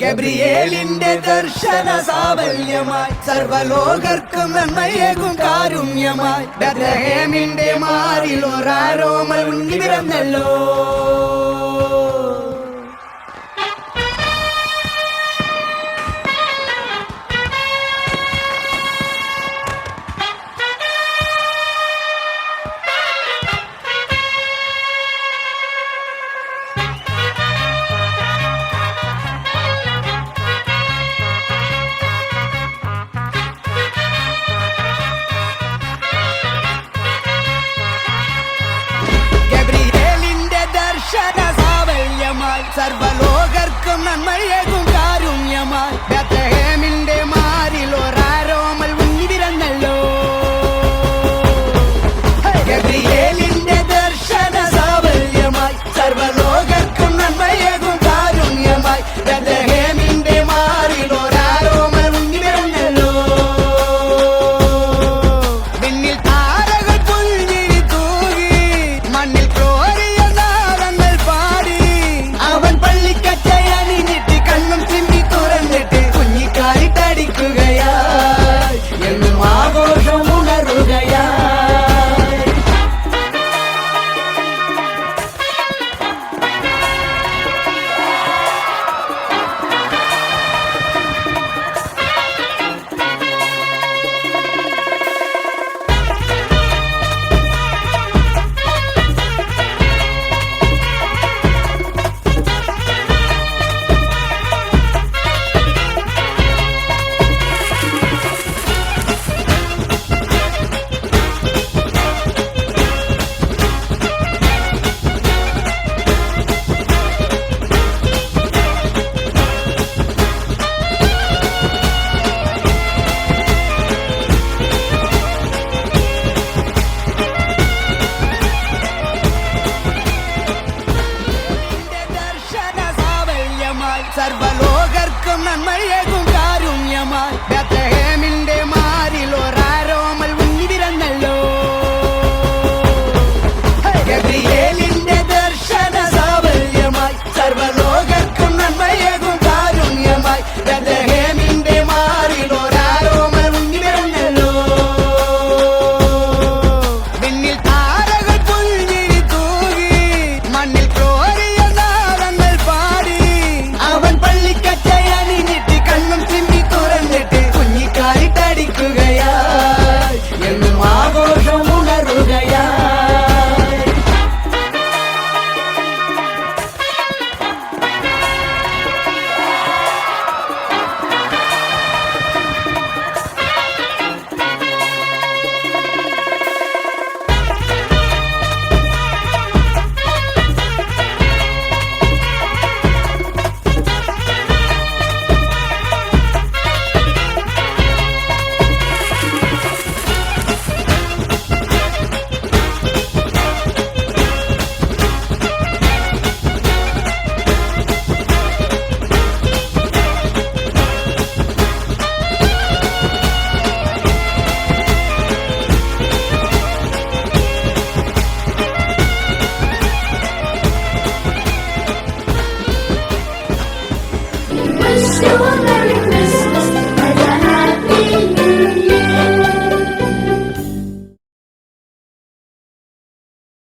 ഗബ്രിയേലിന്റെ ദർശന സാബല്യമായി സർവലോകർക്കും നന്മയേകും കാരുണ്യമായി. ബദ്രഹേമിന്റെ മാറിൽ ഒരാരോമൽ ഉണ്ണി